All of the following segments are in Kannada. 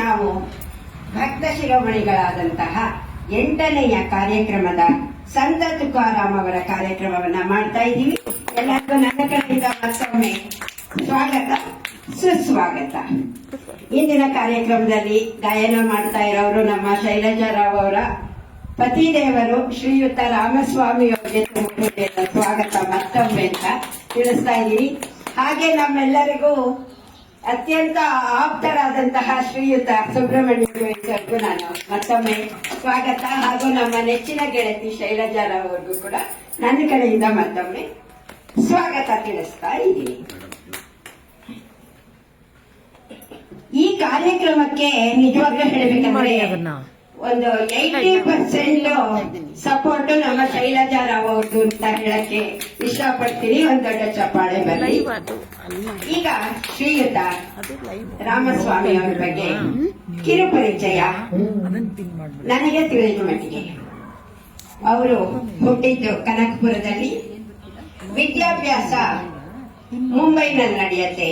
ನಾವು ಭಕ್ತ ಶಿರೋಮಣಿಗಳಾದಂತಹ ಎಂಟನೆಯ ಕಾರ್ಯಕ್ರಮದ ಸಂತ ತುಕಾರಾಮ್ ಅವರ ಕಾರ್ಯಕ್ರಮವನ್ನ ಮಾಡ್ತಾ ಇದ್ದೀವಿ. ಎಲ್ಲರಿಗೂ ನನ್ನ ಕಡೆಯಿಂದ ಮತ್ತೊಮ್ಮೆ ಸ್ವಾಗತ, ಸುಸ್ವಾಗತ. ಇಂದಿನ ಕಾರ್ಯಕ್ರಮದಲ್ಲಿ ಗಾಯನ ಮಾಡ್ತಾ ಇರೋರು ನಮ್ಮ ಶೈಲಜಾರಾವ್ ಅವರ ಪತಿದೇವರು ಶ್ರೀಯುತ ರಾಮಸ್ವಾಮಿ ಅವರಿಗೆ ಸ್ವಾಗತ ಮತ್ತೊಮ್ಮೆ ಅಂತ ತಿಳಿಸ್ತಾ ಇದ್ದೀವಿ. ಹಾಗೆ ನಮ್ಮೆಲ್ಲರಿಗೂ ಅತ್ಯಂತ ಆಪ್ತರಾದಂತಹ ಶ್ರೀಯುತ ಸುಬ್ರಹ್ಮಣ್ಯ ನಾನು. ಮತ್ತೊಮ್ಮೆ ಸ್ವಾಗತ ಹಾಗೂ ನಮ್ಮ ನೆಚ್ಚಿನ ಗೆಳತಿ ಶೈಲಜಾರಾವ್ ಅವ್ರಿಗೂ ಕೂಡ ನನ್ನ ಕಡೆಯಿಂದ ಮತ್ತೊಮ್ಮೆ ಸ್ವಾಗತ ತಿಳಿಸ್ತಾ ಇದ್ದೀನಿ. ಈ ಕಾರ್ಯಕ್ರಮಕ್ಕೆ ನಿಜವಾಗ್ಲೂ ಹೇಳಬೇಕಂದ್ರೆ ಒಂದು ಏಯ್ಟಿ ಪರ್ಸೆಂಟ್ ಸಪೋರ್ಟ್ ನಮ್ಮ ಶೈಲಜಾ ರಾವ್ ಅವ್ರದ್ದು ಅಂತ ಹೇಳಕ್ಕೆ ಇಷ್ಟಪಡ್ತೀನಿ. ಒಂದ್ ದೊಡ್ಡ ಚಪ್ಪಾಳೆ ಬರಲಿ ಈಗ ಶ್ರೀಯುತ ರಾಮಸ್ವಾಮಿ ಅವರ ಬಗ್ಗೆ ಕಿರು ಪರಿಚಯ ನನಗೆ ತಿಳಿದ ಮಟ್ಟಿಗೆ. ಅವರು ಹುಟ್ಟಿದ್ದು ಕನಕಪುರದಲ್ಲಿ. ವಿದ್ಯಾಭ್ಯಾಸ ಮುಂಬೈನಲ್ಲಿ ನಡೆಯುತ್ತೆ.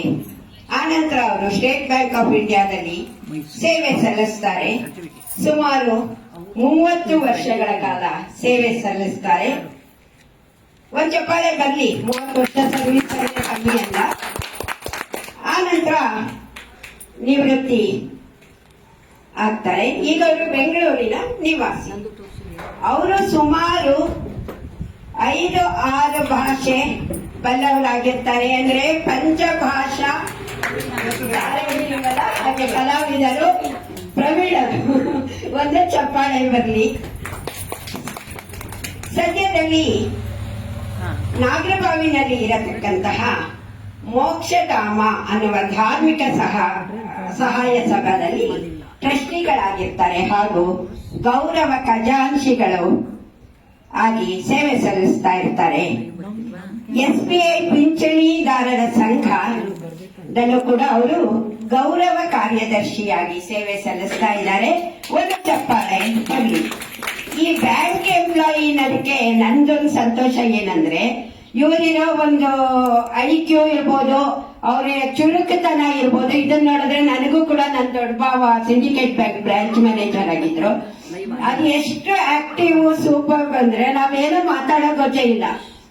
ಆನಂತರ ಅವರು ಸ್ಟೇಟ್ ಬ್ಯಾಂಕ್ ಆಫ್ ಇಂಡಿಯಾದಲ್ಲಿ ಸೇವೆ ಸಲ್ಲಿಸ್ತಾರೆ. ಸುಮಾರು ಮೂವತ್ತು ವರ್ಷಗಳ ಕಾಲ ಸೇವೆ ಸಲ್ಲಿಸ್ತಾರೆ. ಒಂದು ಚಪ್ಪಾಳೆ ಬರಲಿ ಮೂವತ್ತು ವರ್ಷ ಸರ್ವಿಸ್ ಕಮ್ಮಿ ಅಲ್ಲ. ಆನಂತರ ನಿವೃತ್ತಿ ಆಗ್ತಾರೆ. ಈಗ ಅವರು ಬೆಂಗಳೂರಿನ ನಿವಾಸಿ. ಅವರು ಸುಮಾರು ಐದು ಆರು ಭಾಷೆ ಬಲ್ಲವರಾಗಿರ್ತಾರೆ ಅಂದ್ರೆ ಪಂಚಭಾಷಾ ಹಾಗೆ ಕಲಾವಿದರು ಪ್ರವೀಣರು. ಒಂದು ಚಪ್ಪಾಳೆ ಬರಲಿ. ಸದ್ಯದಲ್ಲಿ ನಾಗರಬಾವಿನಲ್ಲಿ ಇರತಕ್ಕಂತಹ ಮೋಕ್ಷಧಾಮ ಅನ್ನುವ ಧಾರ್ಮಿಕ ಸಹ ಸಹಾಯ ಸಭಾದಲ್ಲಿ ಟ್ರಸ್ಟಿಗಳಾಗಿರ್ತಾರೆ ಹಾಗೂ ಗೌರವ ಖಜಾಂಶಿಗಳು ಆಗಿ ಸೇವೆ ಸಲ್ಲಿಸ್ತಾ ಇರ್ತಾರೆ. ಎಸ್ಬಿಐ ಪಿಂಚಣಿದಾರರ ಸಂಘದಲ್ಲೂ ಕೂಡ ಅವರು ಗೌರವ ಕಾರ್ಯದರ್ಶಿಯಾಗಿ ಸೇವೆ ಸಲ್ಲಿಸ್ತಾ ಇದ್ದಾರೆ. ಒಂದು ಚಪ್ಪಾಳೆ ಈ ಬ್ಯಾಂಕ್ ಎಂಪ್ಲಾಯಿನರಿಗೆ ನಂದೊಂದು ಸಂತೋಷ ಏನಂದ್ರೆ ಇವರಿರೋ ಒಂದು ಐ ಕ್ಯೂ ಇರ್ಬೋದು ಅವ್ರ ಚುರುಕುತನ ಇರ್ಬೋದು ಇದನ್ನ ನೋಡಿದ್ರೆ ನನಗೂ ಕೂಡ ನನ್ನ ದೊಡ್ಡ ಭಾವ ಸಿಂಡಿಕೇಟ್ ಬ್ಯಾಂಕ್ ಬ್ರಾಂಚ್ ಮ್ಯಾನೇಜರ್ ಆಗಿದ್ರು. ಅದು ಎಷ್ಟು ಆಕ್ಟಿವ್ ಸೂಪರ್ ಬಂದ್ರೆ ನಾವೇನೋ ಮಾತಾಡೋ ಗೊತ್ತೇ ಇಲ್ಲ.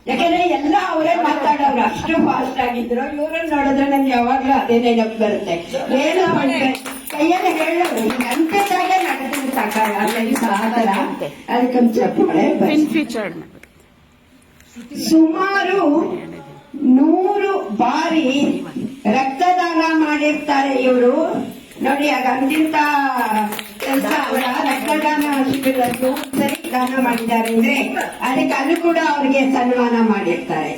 ಯಾಕಂದ್ರೆ ಎಲ್ಲ ಅವರೇ ಮಾತಾಡೋರು ಅಷ್ಟು ಫಾಸ್ಟ್ ಆಗಿದ್ರು. ಇವ್ರನ್ನ ನೋಡಿದ್ರೆ ನನ್ಗೆ ಯಾವಾಗ್ಲೂ ಅದೇ ನೆನಪು ಬರುತ್ತೆ. ಏನು ಕೈಯಲ್ಲಿ ಹೇಳೋರು ಅಂತೆದಾಗ ನಡೆದ್ರೆ ಸಾಕಾಗ ಅದಕ್ಕೆ ಚಪ್ಪಾಳೆ ಸುಮಾರು ನೂರು ಬಾರಿ ರಕ್ತದಾನ ಮಾಡಿರ್ತಾರೆ ಇವರು. ನೋಡಿ ಅಂತಿಂತ ಕೆಲಸ ಅವರ ರಕ್ತದಾನ ಶಿಬಿರದ್ದು ಸರಿ ದಾನ ಮಾಡಿದ್ದಾರೆ ಅಂದ್ರೆ ಅದಕ್ಕೆ ಅದು ಕೂಡ ಅವ್ರಿಗೆ ಸನ್ಮಾನ ಮಾಡಿರ್ತಾರೆ.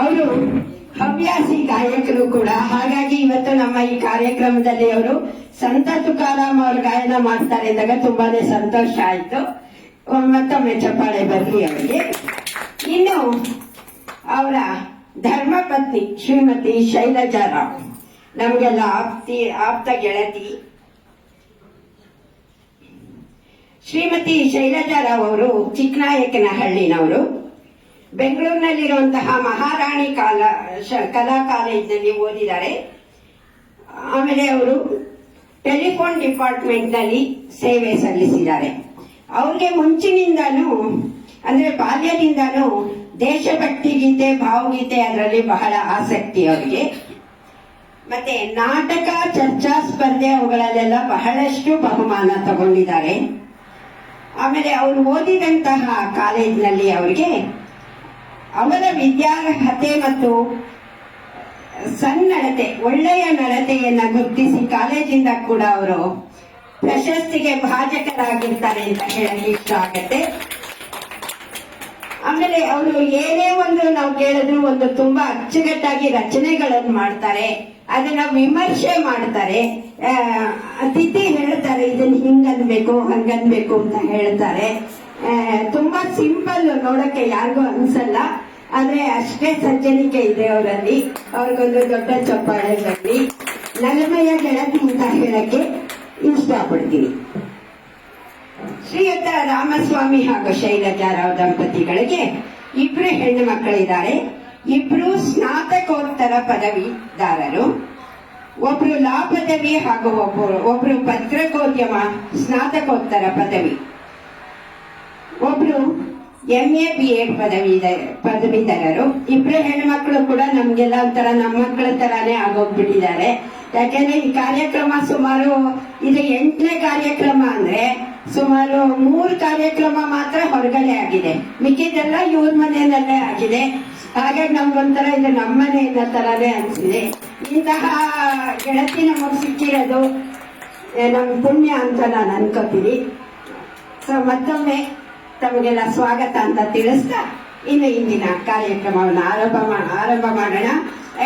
ಅವರು ಹವ್ಯಾಸಿ ಗಾಯಕರು ಕೂಡ. ಹಾಗಾಗಿ ಇವತ್ತು ನಮ್ಮ ಈ ಕಾರ್ಯಕ್ರಮದಲ್ಲಿ ಅವರು ಸಂತ ತುಕಾರಾಮ್ ಅವರು ಗಾಯನ ಮಾಡ್ತಾರೆ ಅಂದಾಗ ತುಂಬಾನೇ ಸಂತೋಷ ಆಯ್ತು. ಮತ್ತೊಮ್ಮೆ ಚಪ್ಪಾಳೆ ಬರಲಿ ಅವರಿಗೆ ಇನ್ನು ಅವರ ಧರ್ಮಪತ್ನಿ ಶ್ರೀಮತಿ ಶೈಲಜಾ ರಾವ್. ನಮಗೆಲ್ಲ ಆಪ್ತಿ, ಆಪ್ತ ಗೆಳತಿ. ಶ್ರೀಮತಿ ಶೈಲಜಾ ರಾವ್ ಅವರು ಚಿಕ್ಕನಾಯಕನಹಳ್ಳಿನವರು. ಬೆಂಗಳೂರಿನಲ್ಲಿರುವಂತಹ ಮಹಾರಾಣಿ ಕಾಲ ಕಲಾ ಕಾಲೇಜಿನಲ್ಲಿ ಓದಿದ್ದಾರೆ. ಆಮೇಲೆ ಅವರು ಟೆಲಿಫೋನ್ ಡಿಪಾರ್ಟ್ಮೆಂಟ್ನಲ್ಲಿ ಸೇವೆ ಸಲ್ಲಿಸಿದ್ದಾರೆ. ಅವ್ರಿಗೆ ಮುಂಚಿನಿಂದಾನು, ಅಂದ್ರೆ ಬಾಲ್ಯದಿಂದಾನು ದೇಶಭಕ್ತಿ ಗೀತೆ ಭಾವಗೀತೆ ಅದರಲ್ಲಿ ಬಹಳ ಆಸಕ್ತಿ ಅವರಿಗೆ. ಮತ್ತೆ ನಾಟಕ, ಚರ್ಚಾ, ಸ್ಪರ್ಧೆ ಅವುಗಳಲ್ಲೆಲ್ಲ ಬಹಳಷ್ಟು ಬಹುಮಾನ ತಗೊಂಡಿದ್ದಾರೆ. ಆಮೇಲೆ ಅವರು ಓದಿದಂತಹ ಕಾಲೇಜಿನಲ್ಲಿ ಅವರಿಗೆ ಅವರ ವಿದ್ಯಾರ್ಹತೆ ಮತ್ತು ಸನ್ನಡತೆ, ಒಳ್ಳೆಯ ನಡತೆಯನ್ನ ಗುರುತಿಸಿ ಕಾಲೇಜಿಂದ ಕೂಡ ಅವರು ಪ್ರಶಸ್ತಿಗೆ ಭಾಜಕರಾಗಿರ್ತಾರೆ ಅಂತ ಹೇಳಕ್ಕೆ ಇಷ್ಟ ಆಗತ್ತೆ. ಆಮೇಲೆ ಅವರು ಏನೇ ಒಂದು ನಾವು ಕೇಳಿದ್ರು ಒಂದು ತುಂಬಾ ಅಚ್ಚುಕಟ್ಟಾಗಿ ರಚನೆಗಳನ್ನು ಮಾಡ್ತಾರೆ. ಅದನ್ನ ವಿಮರ್ಶೆ ಮಾಡ್ತಾರೆ. ಅತಿಥಿ ಹೇಳ್ತಾರೆ ಇದನ್ನ ಹಿಂಗನ್ಬೇಕು, ಹಂಗನ್ಬೇಕು ಅಂತ ಹೇಳ್ತಾರೆ. ತುಂಬಾ ಸಿಂಪಲ್ ನೋಡಕ್ಕೆ ಯಾರಿಗೂ ಅನ್ಸಲ್ಲ. ಆದ್ರೆ ಅಷ್ಟೇ ಸಜ್ಜನಿಕೆ ಇದೆ ಅವರಲ್ಲಿ. ಅವ್ರಿಗೊಂದು ದೊಡ್ಡ ಚಪ್ಪಾಳೆ ಬರಲಿ ನಗಮಯ ಗೆಳತಿ ಅಂತ ಹೇಳಕ್ಕೆ ಇಷ್ಟಪಡ್ತೀನಿ ಶ್ರೀಯುತ ರಾಮಸ್ವಾಮಿ ಹಾಗೂ ಶೈಲಜಾರಾವ್ ದಂಪತಿಗಳಿಗೆ ಇಬ್ರು ಹೆಣ್ಣು ಮಕ್ಕಳಿದ್ದಾರೆ. ಇಬ್ರು ಸ್ನಾತಕೋತ್ತರ ಪದವಿದಾರರು ಒಬ್ರು ಲಾ ಪದವಿ ಹಾಗೂ ಒಬ್ಬರು, ಒಬ್ರು ಪತ್ರಕೋದ್ಯಮ ಸ್ನಾತಕೋತ್ತರ ಪದವಿ. ಒಬ್ರು ಎಂ ಎ ಬಿ ಎಡ್ ಪದವೀಧ ಪದವೀಧರರು. ಇಬ್ಬರು ಹೆಣ್ಮಕ್ಳು ಕೂಡ ನಮ್ಗೆಲ್ಲ ಒಂಥರ ನಮ್ಮ ಮಕ್ಕಳ ತರಾನೇ ಆಗೋಗ್ಬಿಟ್ಟಿದ್ದಾರೆ. ಯಾಕೆಂದ್ರೆ ಈ ಕಾರ್ಯಕ್ರಮ ಸುಮಾರು ಇದು ಎಂಟನೇ ಕಾರ್ಯಕ್ರಮ ಅಂದ್ರೆ ಸುಮಾರು ಮೂರು ಕಾರ್ಯಕ್ರಮ ಮಾತ್ರ ಹೊರಗಡೆ ಆಗಿದೆ. ಮಿಕ್ಕಿದೆಲ್ಲ ಇವ್ರ ಮನೆಯಲ್ಲೇ ಆಗಿದೆ. ಹಾಗಾಗಿ ನಮ್ಗೊಂಥರ ಇದು ನಮ್ಮ ಮನೆಯಿಂದ ತರಾನೇ ಅನ್ಸಿದೆ. ಇಂತಹ ಗೆಳತಿ ನಮಗ್ ಸಿಕ್ಕಿರೋದು ನಮ್ ಪುಣ್ಯ ಅಂತ ನಾನು ಅನ್ಕೋತೀನಿ. ಸೊ ಮತ್ತೊಮ್ಮೆ ತಮಗೆಲ್ಲ ಸ್ವಾಗತ ಅಂತ ತಿಳಿಸ್ತಾ ಇನ್ನು ಇಂದಿನ ಕಾರ್ಯಕ್ರಮವನ್ನು ಆರಂಭ ಮಾಡ ಆರಂಭ ಮಾಡೋಣ.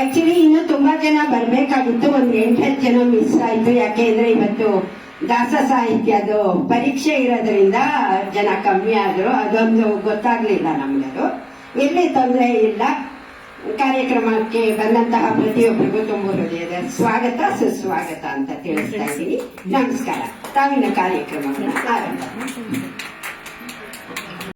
ಆಕ್ಚುಲಿ ಇನ್ನು ತುಂಬಾ ಜನ ಬರ್ಬೇಕಾಗಿತ್ತು. ಒಂದ್ ಎಂಟತ್ತು ಜನ ಮಿಸ್ ಆಯ್ತು. ಯಾಕೆಂದ್ರೆ ಇವತ್ತು ದಾಸ ಸಾಹಿತ್ಯದು ಪರೀಕ್ಷೆ ಇರೋದ್ರಿಂದ ಜನ ಕಮ್ಮಿ ಆದ್ರು. ಅದೊಂದು ಗೊತ್ತಾಗ್ಲಿಲ್ಲ ನಮ್ಗದು. ಎಲ್ಲಿ ತೊಂದರೆ ಇಲ್ಲ. ಕಾರ್ಯಕ್ರಮಕ್ಕೆ ಬಂದಂತಹ ಪ್ರತಿಯೊಬ್ಬರಿಗೂ ತುಂಬ ಹೃದಯದ ಸ್ವಾಗತ ಸುಸ್ವಾಗತ ಅಂತ ತಿಳಿಸ್ತಾ ಇದ್ದೀನಿ. ನಮಸ್ಕಾರ. ತಾವಿನ ಕಾರ್ಯಕ್ರಮವನ್ನು ಆರಂಭ